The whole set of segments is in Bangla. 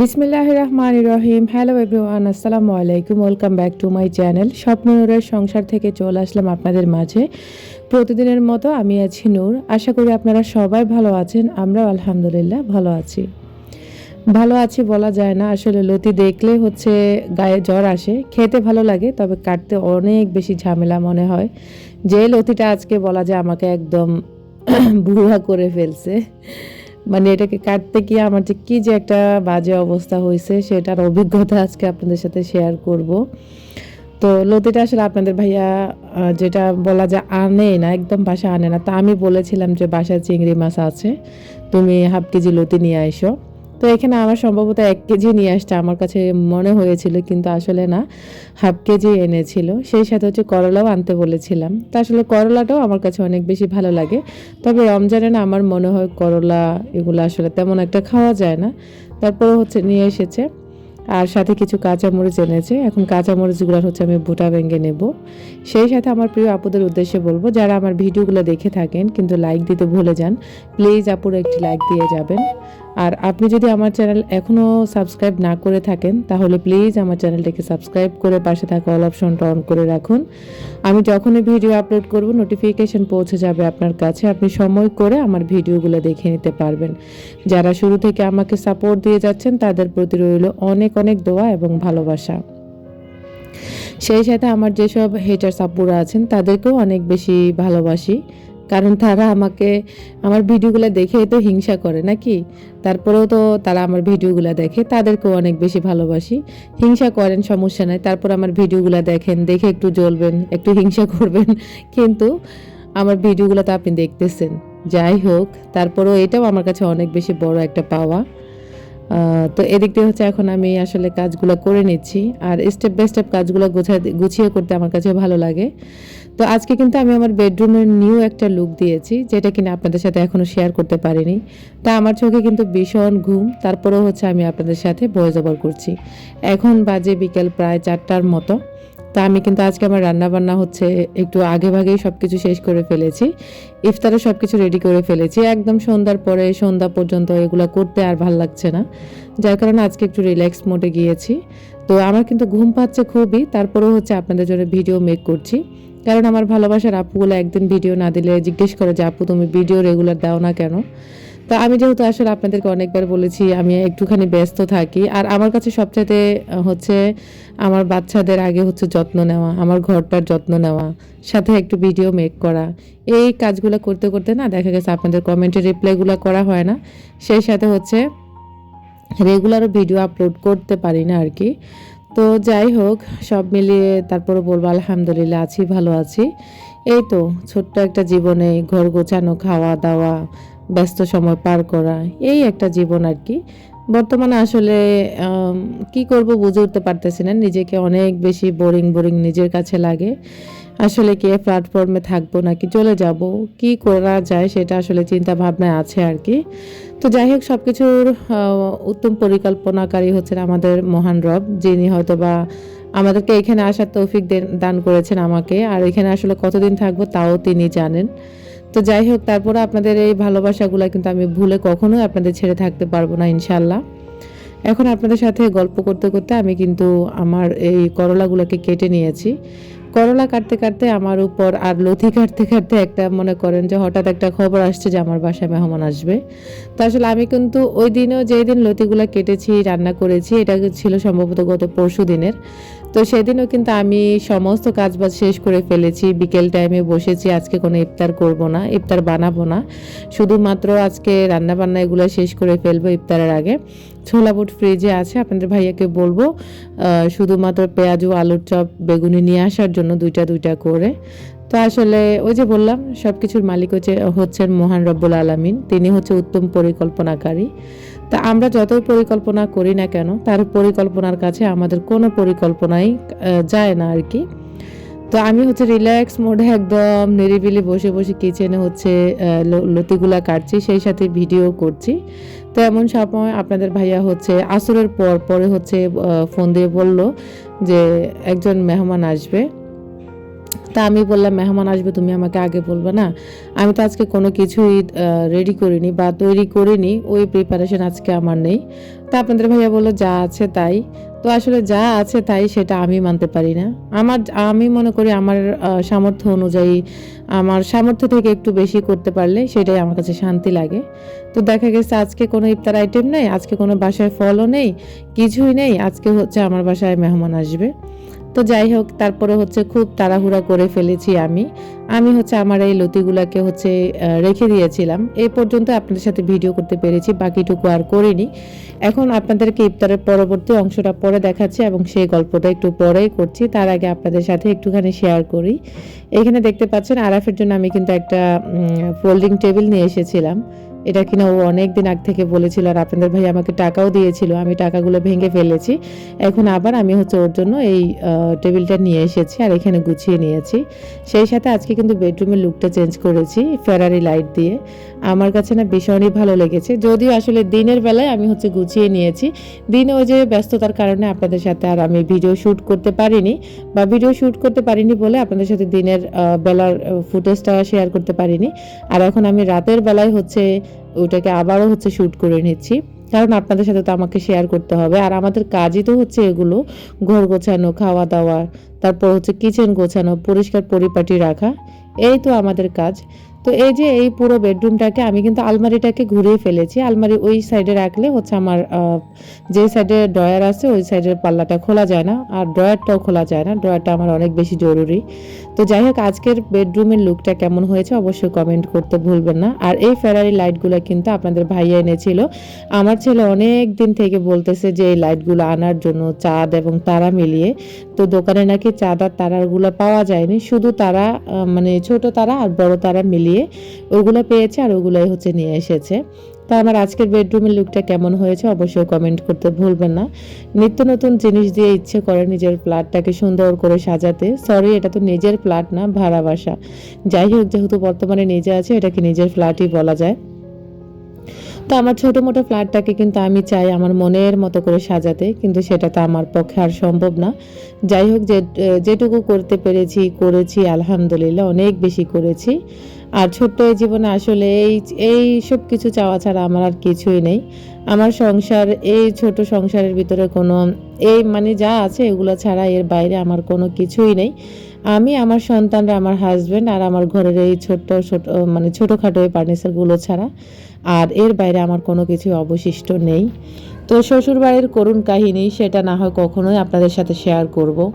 বিসমিল্লাহ রহমান রহিম হ্যালো এভরিওয়ান আসসালামু আলাইকুম। Welcome back to my channel স্বপ্নুরের সংসার থেকে চলে আসলাম আপনাদের মাঝে। প্রতিদিনের মতো আমি আছি নূর। আশা করি আপনারা সবাই ভালো আছেন। আমরাও আলহামদুলিল্লাহ ভালো আছি। ভালো আছি বলা যায় না। আসলে লতি দেখলে হচ্ছে গায়ে জ্বর আসে। খেতে ভালো লাগে, তবে কাটতে অনেক বেশি ঝামেলা মনে হয়। যে লতিটা আজকে বলা যায় আমাকে একদম বুড়া করে ফেলছে। মানে এটাকে কাটতে গিয়ে আমার যে কী যে একটা বাজে অবস্থা হয়েছে, সেটার অভিজ্ঞতা আজকে আপনাদের সাথে শেয়ার করব। তো লতিটা আসলে আপনাদের ভাইয়া যেটা বলা যায় আনে না, একদম বাসা আনে না। তা আমি বলেছিলাম যে বাসায় চিংড়ি মাছ আছে, তুমি হাফ কেজি লতি নিয়ে আইসো। তো এখানে আমার সম্ভবত এক কেজি নিয়ে আসছে আমার কাছে মনে হয়েছিল, কিন্তু আসলে না, হাফ কেজি এনেছিল। সেই সাথে হচ্ছে করলাও আনতে বলেছিলাম। তা আসলে করলাটাও আমার কাছে অনেক বেশি ভালো লাগে। তবে রমজানে না আমার মনে হয় করলা এগুলো আসলে তেমন একটা খাওয়া যায় না। তারপরে হচ্ছে নিয়ে এসেছে। আর সাথে কিছু কাঁচামরিচ এনেছে। এখন কাঁচামরিচগুলো হচ্ছে আমি ভুটা ভেঙে নেব। সেই সাথে আমার প্রিয় আপুদের উদ্দেশ্যে বলব, যারা আমার ভিডিওগুলো দেখে থাকেন কিন্তু লাইক দিতে ভুলে যান প্লিজ আপুর একটি লাইক দিয়ে যাবেন। আর আপনি যদি আমার চ্যানেল এখনও সাবস্ক্রাইব না করে থাকেন, তাহলে প্লিজ আমার চ্যানেলটিকে সাবস্ক্রাইব করে পাশে থাকা অল অপশনটা অন করে রাখুন। আমি যখনই ভিডিও আপলোড করব নোটিফিকেশন পৌঁছে যাবে আপনার কাছে। আপনি সময় করে আমার ভিডিওগুলো দেখে নিতে পারবেন। যারা শুরু থেকে আমাকে সাপোর্ট দিয়ে যাচ্ছেন, তাদের প্রতি রইল অনেক অনেক দোয়া এবং ভালোবাসা। সেই সাথে আমার যেসব হেটার সাপুরা আছেন, তাদেরকেও অনেক বেশি ভালোবাসি। কারণ তারা আমাকে, আমার ভিডিওগুলো দেখে তো হিংসা করে, নাকি? তারপরেও তো তারা আমার ভিডিওগুলো দেখে, তাদেরকেও অনেক বেশি ভালোবাসি। হিংসা করেন, সমস্যা নাই। তারপর আমার ভিডিওগুলো দেখেন, দেখে একটু জ্বলবেন, একটু হিংসা করবেন। কিন্তু আমার ভিডিওগুলো তো আপনি দেখতেছেন। যাই হোক, তারপরেও এটাও আমার কাছে অনেক বেশি বড় একটা পাওয়া। তো এদিক দিয়ে হচ্ছে এখন আমি আসলে কাজগুলো করে নিচ্ছি। আর স্টেপ বাই স্টেপ কাজগুলো গোছা গুছিয়ে করতে আমার কাছে ভালো লাগে। তো আজকে কিন্তু আমি আমার বেডরুমের নিউ একটা লুক দিয়েছি, যেটা কিনা আপনাদের সাথে এখনও শেয়ার করতে পারিনি। তা আমার চোখে কিন্তু ভীষণ ঘুম, তারপরেও হচ্ছে আমি আপনাদের সাথে বয়ে জবর করছি। এখন বাজে বিকেল প্রায় চারটার মতো। তা আমি কিন্তু আজকে আমার রান্না বান্না হচ্ছে একটু আগে ভাগেই সব কিছু শেষ করে ফেলেছি। ইফতারে সব কিছু রেডি করে ফেলেছি। একদম সন্ধ্যার পরে সন্ধ্যা পর্যন্ত এগুলো করতে আর ভালো লাগছে না। যার কারণে আজকে একটু রিল্যাক্স মোডে গিয়েছি। তো আমার কিন্তু ঘুম পাচ্ছে খুবই, তারপরেও হচ্ছে আপনাদের জন্য ভিডিও মেক করছি। কারণ আমার ভালোবাসার আপুগুলো একদিন ভিডিও না দিলে জিজ্ঞেস করে যে, আপু, তুমি ভিডিও রেগুলার দাও না কেন? তো আমি যেহেতু আসলে আপনাদেরকে অনেকবার বলেছি, আমি একটুখানি ব্যস্ত থাকি। আর আমার কাছে সবচাইতে হচ্ছে আমার বাচ্চাদের আগে হচ্ছে যত্ন নেওয়া, আমার ঘরটার যত্ন নেওয়া, সাথে একটু ভিডিও মেক করা। এই কাজগুলো করতে করতে না দেখা গেছে আপনাদের কমেন্টের রিপ্লাইগুলো করা হয় না। সেই সাথে হচ্ছে রেগুলারও ভিডিও আপলোড করতে পারি না আর কি। তো যাই হোক, সব মিলিয়ে তারপরে বলব আলহামদুলিল্লাহ আছি, ভালো আছি। এই তো, ছোট্ট একটা জীবনে ঘর গোছানো, খাওয়া দাওয়া ব্যস্ত সময় পার করা, এই একটা জীবন আর কি। বর্তমানে আসলে কি করব বুঝে উঠতে পারতেছি না। নিজেকে অনেক বেশি বোরিং বোরিং নিজের কাছে লাগে। আসলে কি প্ল্যাটফর্মে থাকব নাকি চলে যাব, কি করা যায় সেটা আসলে চিন্তা ভাবনায় আছে আর কি। তো যাই হোক সব কিছুর উত্তম পরিকল্পনাকারী হচ্ছেন আমাদের মহান রব, যিনি হয়তো বা আমাদেরকে এখানে আসার তৌফিক দান করেছেন আমাকে। আর এখানে আসলে কতদিন থাকব তাও তিনি জানেন। তো যাই হোক, তারপরে আপনাদের এই ভালোবাসাগুলো কিন্তু আমি ভুলে কখনোই আপনাদের ছেড়ে থাকতে পারব না ইনশাল্লাহ এখন আপনাদের সাথে গল্প করতে করতে আমি কিন্তু আমার এই করলাগুলোকে কেটে নিয়েছি। করলা কাটতে কাটতে আমার উপর আর লথি কাটতে কাটতে একটা মনে করেন যে হঠাৎ একটা খবর আসছে যে আমার বাসায় মেহমান আসবে। তো আসলে আমি কিন্তু ওই দিনেও যেই দিন লতিগুলো কেটেছি, রান্না করেছি, এটা ছিল সম্ভবত গত পরশু দিনের। তো সেদিনও কিন্তু আমি সমস্ত কাজবাজ শেষ করে ফেলেছি। বিকেল টাইমে বসেছি, আজকে কোনো ইফতার করব না, ইফতার বানাবো না। শুধুমাত্র আজকে রান্না বান্না এগুলো শেষ করে ফেলব ইফতারের আগে। ছোলা বুট ফ্রিজে আছে, আপনাদের ভাইয়াকে বলব শুধুমাত্র পেঁয়াজ ও আলুর চপ, বেগুনি নিয়ে আসার জন্য দুইটা দুইটা করে। তো আসলে ওই যে বললাম সব কিছুর মালিক হচ্ছে, হচ্ছেন মহান রব্বুল আলামিন। তিনি হচ্ছে উত্তম পরিকল্পনাকারী। তা আমরা যতই পরিকল্পনা করি না কেন, তার পরিকল্পনার কাছে আমাদের কোনো পরিকল্পনাই যায় না আর কি। তো আমি হচ্ছে রিল্যাক্স মোডে একদম নিরিবিলি বসে বসে কিচেনে হচ্ছে লতিগুলা কাটছি, সেই সাথে ভিডিও করছি। তো এমন সময় আপনাদের ভাইয়া হচ্ছে আসরের পর পরে হচ্ছে ফোন দিয়ে বলল যে, একজন মেহমান আসবে। তা আমি বললাম, মেহমান আসবে, তুমি আমাকে আগে বলবে না। আমি তো আজকে কোনো কিছুই রেডি করিনি বা তৈরি করিনি, ওই প্রিপারেশন আজকে আমার নেই। তা আপনাদের ভাইয়া বলল, যা আছে তাই। তো আসলে যা আছে তাই, সেটা আমি মানতে পারি না। আমার, আমি মনে করি আমার সামর্থ্য অনুযায়ী, আমার সামর্থ্য থেকে একটু বেশি করতে পারলে সেটাই আমার কাছে শান্তি লাগে। তো দেখা গেছে আজকে কোনো ইফতার আইটেম নেই, আজকে কোনো বাসায় ফলও নেই, কিছুই নেই। আজকে হচ্ছে আমার বাসায় মেহমান আসবে। তো যাই হোক, তারপরে হচ্ছে খুব তাড়াহুড়া করে ফেলেছি আমি। আমি হচ্ছে আমার এই লতিগুলাকে হচ্ছে রেখে দিয়েছিলাম। এই পর্যন্ত আপনাদের সাথে ভিডিও করতে পেরেছি, বাকিটুকু আর করিনি। এখন আপনাদেরকে ইফতারের পরবর্তী অংশটা পরে দেখাচ্ছি এবং সেই গল্পটা একটু পরেই করছি। তার আগে আপনাদের সাথে একটুখানি শেয়ার করি। এখানে দেখতে পাচ্ছেন আরাফের জন্য আমি কিন্তু একটা ফোল্ডিং টেবিল নিয়ে এসেছিলাম। এটা কিনা ও অনেক দিন আগ থেকে বলেছিল, আর আপনাদের ভাই আমাকে টাকাও দিয়েছিল, আমি টাকাগুলো ভেঙে ফেলেছি। এখন আবার আমি হচ্ছে ওর জন্য এই টেবিলটা নিয়ে এসেছি আর এখানে গুছিয়ে নিয়েছি। সেই সাথে আজকে কিন্তু বেডরুমের লুকটা চেঞ্জ করেছি ফেরারি লাইট দিয়ে। আমার কাছে না ভীষণই ভালো লেগেছে। যদিও আসলে দিনের বেলায় আমি হচ্ছে গুছিয়ে নিয়েছি। দিনে ওই যে ব্যস্ততার কারণে আপনাদের সাথে আর আমি ভিডিও শ্যুট করতে পারিনি বা ভিডিও শ্যুট করতে পারিনি বলে আপনাদের সাথে দিনের বেলার ফুটেজটা শেয়ার করতে পারিনি। আর এখন আমি রাতের বেলায় হচ্ছে ওটাকে আবারও হচ্ছে শ্যুট করে নিচ্ছি। কারণ আপনাদের সাথে তো আমাকে শেয়ার করতে হবে। আর আমাদের কাজই তো হচ্ছে এগুলো, ঘর গোছানো, খাওয়া দাওয়া, তারপর হচ্ছে কিচেন গোছানো, পরিষ্কার পরিপাটি রাখা, এই তো আমাদের কাজ। তো এই যে এই পুরো বেডরুমটাকে আমি কিন্তু আলমারিটাকে ঘুরিয়ে ফেলেছি। আলমারি ওই সাইডে রাখলে হচ্ছে আমার যে সাইডে ড্রয়ার আছে, ওই সাইডের পাল্লাটা খোলা যায় না। আর ড্রয়ারটাও খোলা যায় না। ড্রয়ারটা আমার অনেক বেশি জরুরি। তো যাই হোক, আজকের বেডরুমের লুকটা কেমন হয়েছে অবশ্যই কমেন্ট করতে ভুলবেন না। আর এই ফেরারি লাইটগুলো কিন্তু আপনাদের ভাইয়া এনেছিল। আমার ছেলে অনেক দিন থেকে বলতেছে যে এই লাইটগুলো আনার জন্য চাঁদ এবং তারা মিলিয়ে। তো দোকানে নাকি চাঁদ আর তারাগুলো পাওয়া যায়নি। শুধু তারা মানে ছোট তারা আর বড় তারা মিলিয়ে ওগুলো পেয়েছে আর ওগুলোই হচ্ছে নিয়ে এসেছে। তো আমার আজকের বেডরুমের লুকটা কেমন হয়েছে অবশ্যই কমেন্ট করতে ভুলবেন না। নিত্য নতুন জিনিস দিয়ে ইচ্ছে করে নিজের ফ্ল্যাটটাকে সুন্দর করে সাজাতে। সরি এটা তো নিজের ফ্ল্যাট না, ভাড়া বাসা। যাই হোক, যেহেতু বর্তমানে নিজে আছে, এটাকে নিজের ফ্ল্যাটই বলা যায়। তো আমার ছোট মোটো ফ্ল্যাটটাকে কিন্তু আমি চাই আমার মনের মতো করে সাজাতে, কিন্তু সেটা তো আমার পক্ষে আর সম্ভব না। যাই হোক, যে যেটুকু করতে পেরেছি, করেছি, আলহামদুলিল্লাহ, অনেক বেশি করেছি। আর ছোট্ট এই জীবনে আসলে এই এই সব কিছু চাওয়া ছাড়া আমার আর কিছুই নেই। আমার সংসার, এই ছোট সংসারের ভিতরে কোনো, এই মানে যা আছে এগুলো ছাড়া এর বাইরে আমার কোনো কিছুই নেই। আমি আমার সন্তানরা, আমার হাজব্যান্ড আর আমার ঘরের এই ছোট্ট, ছোট মানে ছোটোখাটো এই ফার্নিচারগুলো ছাড়া আর এর বাইরে আমার কোনো কিছু অবশিষ্ট নেই। তো শ্বশুরবাড়ির করুণ কাহিনী সেটা না হয় কখনোই আপনাদের সাথে শেয়ার করব।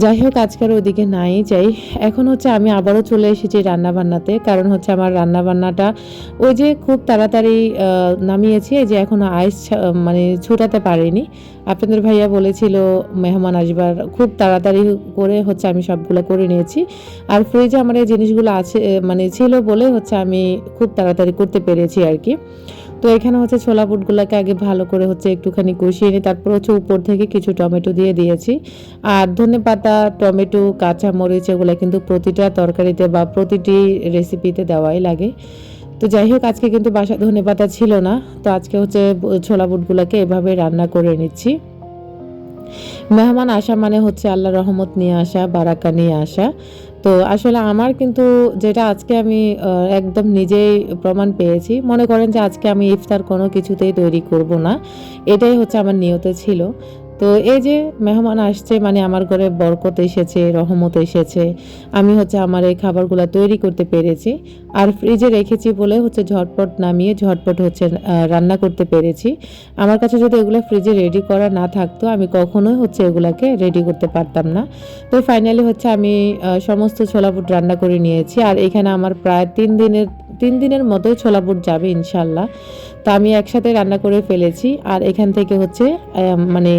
যাই হোক, আজকের ওদিকে নাই, যাই। এখন হচ্ছে আমি আবারও চলে এসেছি রান্না বান্নাতে কারণ হচ্ছে আমার রান্না বান্নাটা ওই যে খুব তাড়াতাড়ি নামিয়েছি যে এখনও আইস মানে ছোটাতে পারিনি। আপনাদের ভাইয়া বলেছিল, মেহমান আসবার, খুব তাড়াতাড়ি করে হচ্ছে আমি সবগুলো করে নিয়েছি। আর ফ্রিজে আমার এই জিনিসগুলো আছে মানে ছিল বলে হচ্ছে আমি খুব তাড়াতাড়ি করতে পেরেছি আর কি। তো এখানে হচ্ছে ছোলা বুটগুলোকে আগে ভালো করে হচ্ছে একটুখানি কষিয়ে নিই তারপর হচ্ছে উপর থেকে কিছু টমেটো দিয়ে দিয়েছি। আর ধনে পাতা, টমেটো কাঁচা মরিচ এগুলো কিন্তু প্রতিটা তরকারিতে বা প্রতিটি রেসিপিতে দেওয়াই লাগে। তো যাই হোক, আজকে কিন্তু বাসা ধনে পাতা ছিল না। তো আজকে হচ্ছে ছোলা বুটগুলোকে এভাবে রান্না করে নিচ্ছি। মেহমান আসা মানে হচ্ছে আল্লাহ রহমত নিয়ে আসা, বারাকা নিয়ে আসা। তো আসলে আমার কিন্তু যেটা আজকে আমি একদম নিজেই প্রমাণ পেয়েছি। মনে করেন যে আজকে আমি ইফতার কোনো কিছুতেই তৈরি করব না। এটাই হচ্ছে আমার নিয়তে ছিল। তো এই যে মেহমান আসছে মানে আমার ঘরে বরকত এসেছে, রহমত এসেছে। আমি হচ্ছে আমার এই খাবারগুলো তৈরি করতে পেরেছি। আর ফ্রিজে রেখেছি বলে হচ্ছে ঝটপট নামিয়ে, ঝটপট হচ্ছে রান্না করতে পেরেছি। আমার কাছে যদি এগুলো ফ্রিজে রেডি করা না থাকতো, আমি কখনোই হচ্ছে এগুলাকে রেডি করতে পারতাম না। তো ফাইনালি হচ্ছে আমি সমস্ত ছোলা বুট রান্না করে নিয়েছি। আর এখানে আমার প্রায় তিন দিনের তিন দিনের মতোই ছোলা বুট যাবে ইনশাল্লাহ তো আমি একসাথে রান্না করে ফেলেছি। আর এখান থেকে হচ্ছে মানে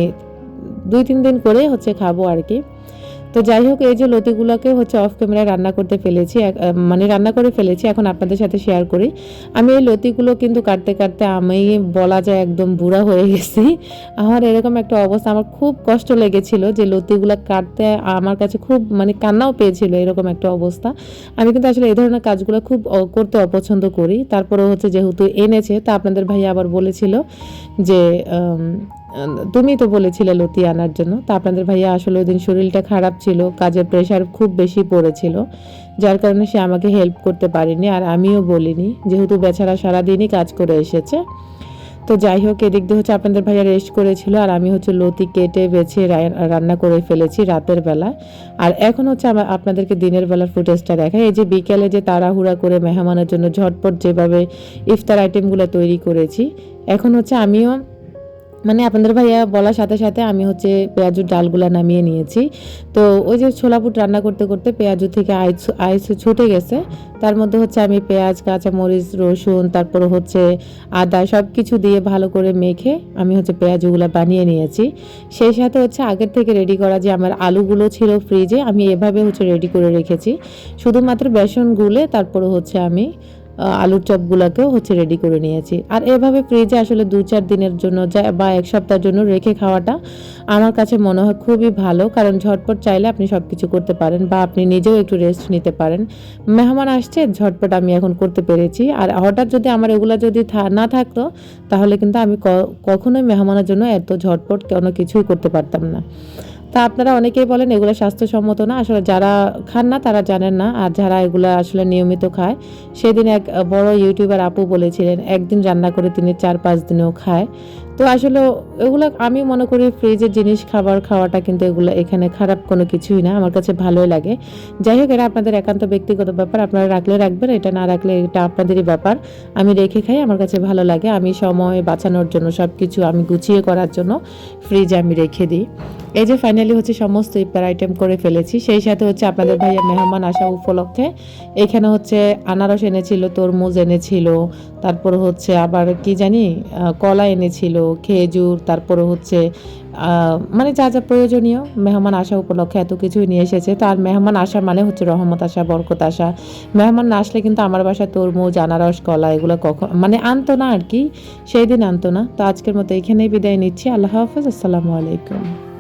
দুই তিন দিন করে হচ্ছে খাব আর কি। তো যাই হোক, এই যে লতিগুলোকে হচ্ছে অফ ক্যামেরায় রান্না করতে ফেলেছি মানে রান্না করে ফেলেছি, এখন আপনাদের সাথে শেয়ার করি। আমি এই লতিগুলো কিন্তু কাটতে কাটতে আমি বলা যায় একদম বুড়া হয়ে গেছি। আমার এরকম একটা অবস্থা, আমার খুব কষ্ট লেগেছিল যে লতিগুলো কাটতে আমার কাছে খুব মানে কান্নাও পেয়েছিল এরকম একটা অবস্থা। আমি কিন্তু আসলে এই ধরনের কাজগুলো খুব করতে অপছন্দ করি। তারপরে হচ্ছে যেহেতু এনেছে, তা আপনাদের ভাই আবার বলেছিল যে তুমি তো বলেছিলে লতি আনার জন্য। তা আপনাদের ভাইয়া আসলে ওই দিন শরীরটা খারাপ ছিল, কাজের প্রেশার খুব বেশি পড়েছিল। যার কারণে সে আমাকে হেল্প করতে পারেনি আর আমিও বলিনি। যেহেতু বেচারা সারাদিনই কাজ করে এসেছে। তো যাই হোক, এদিক দিয়ে হচ্ছে আপনাদের ভাইয়া রেস্ট করেছিল আর আমি হচ্ছে লতি কেটে, বেছে রান্না করে ফেলেছি রাতের বেলা। আর এখন হচ্ছে আমা- আপনাদেরকে দিনের বেলার ফুটেজটা দেখাই। এই যে বিকেলে যে তাড়াহুড়া করে মেহমানের জন্য ঝটপট যেভাবে ইফতার আইটেমগুলো তৈরি করেছি, এখন হচ্ছে আমিও মানে আপনাদের ভাইয়া বলার সাথে সাথে আমি হচ্ছে পেঁয়াজুর ডালগুলো নামিয়ে নিয়েছি। তো ওই যে ছোলা বুট রান্না করতে করতে পেঁয়াজু থেকে আইস আইস ছুটে গেছে। তার মধ্যে হচ্ছে আমি পেঁয়াজ, কাঁচামরিচ, রসুন, তারপর হচ্ছে আদা সব কিছু দিয়ে ভালো করে মেখে আমি হচ্ছে পেঁয়াজগুলো বানিয়ে নিয়েছি। সেই সাথে হচ্ছে আগের থেকে রেডি করা যে আমার আলুগুলো ছিল ফ্রিজে আমি এভাবে হচ্ছে রেডি করে রেখেছি। শুধুমাত্র বেসন গুলে তারপরে হচ্ছে আমি আলুর চপগুলোকেও হচ্ছে রেডি করে নিয়েছি। আর এভাবে ফ্রিজে আসলে দু চার দিনের জন্য বা এক সপ্তাহের জন্য রেখে খাওয়াটা আমার কাছে মনে হয় খুবই ভালো, কারণ ঝটপট চাইলে আপনি সব কিছু করতে পারেন বা আপনি নিজেও একটু রেস্ট নিতে পারেন। মেহমান আসছে, ঝটপট আমি এখন করতে পেরেছি। আর হঠাৎ যদি আমার এগুলো যদি না থাকতো, তাহলে কিন্তু আমি কখনোই মেহমানের জন্য এত ঝটপট কোনো কিছুই করতে পারতাম না। তা আপনারা অনেকেই বলেন এগুলো স্বাস্থ্যসম্মত না। আসলে যারা খান না, তারা জানেন না। আর যারা এগুলো আসলে নিয়মিত খায়, সেদিন এক বড় ইউটিউবার আপু বলেছিলেন, একদিন রান্না করে তিনি চার পাঁচ দিনেও খায়। তো আসলে এগুলো আমি মনে করি ফ্রিজের জিনিস, খাবার খাওয়াটা কিন্তু এগুলো এখানে খারাপ কোনো কিছুই না। আমার কাছে ভালোই লাগে। যাই হোক এটা আপনাদের একান্ত ব্যক্তিগত ব্যাপার। আপনারা রাখলে রাখবেন, এটা না রাখলে এটা আপনাদেরই ব্যাপার। আমি রেখে খাই, আমার কাছে ভালো লাগে। আমি সময় বাঁচানোর জন্য সব কিছু আমি গুছিয়ে করার জন্য ফ্রিজে আমি রেখে দিই। এই যে ফাইনালি হচ্ছে সমস্ত ইফতার আইটেম করে ফেলেছি। সেই সাথে হচ্ছে আপনাদের ভাইয়া মেহমান আসা উপলক্ষে এখানে হচ্ছে আনারস এনেছিল, তরমুজ এনেছিল, তারপর হচ্ছে আবার কি জানি কলা এনেছিল খেজুর, তারপরে হচ্ছে মানে যা যা প্রয়োজনীয়, মেহমান আসা উপলক্ষে এত কিছুই নিয়ে এসেছে। তো আর মেহমান আসা মানে হচ্ছে রহমত আসা, বরকত আসা। মেহমান না আসলে কিন্তু আমার বাসায় তরমুজ, আনারস, কলা এগুলো কখন মানে আনতো না আর কি, সেই দিন আনতো না। তো আজকের মতো এখানেই বিদায় নিচ্ছি। আল্লাহ হাফেজ, আসসালামু আলাইকুম।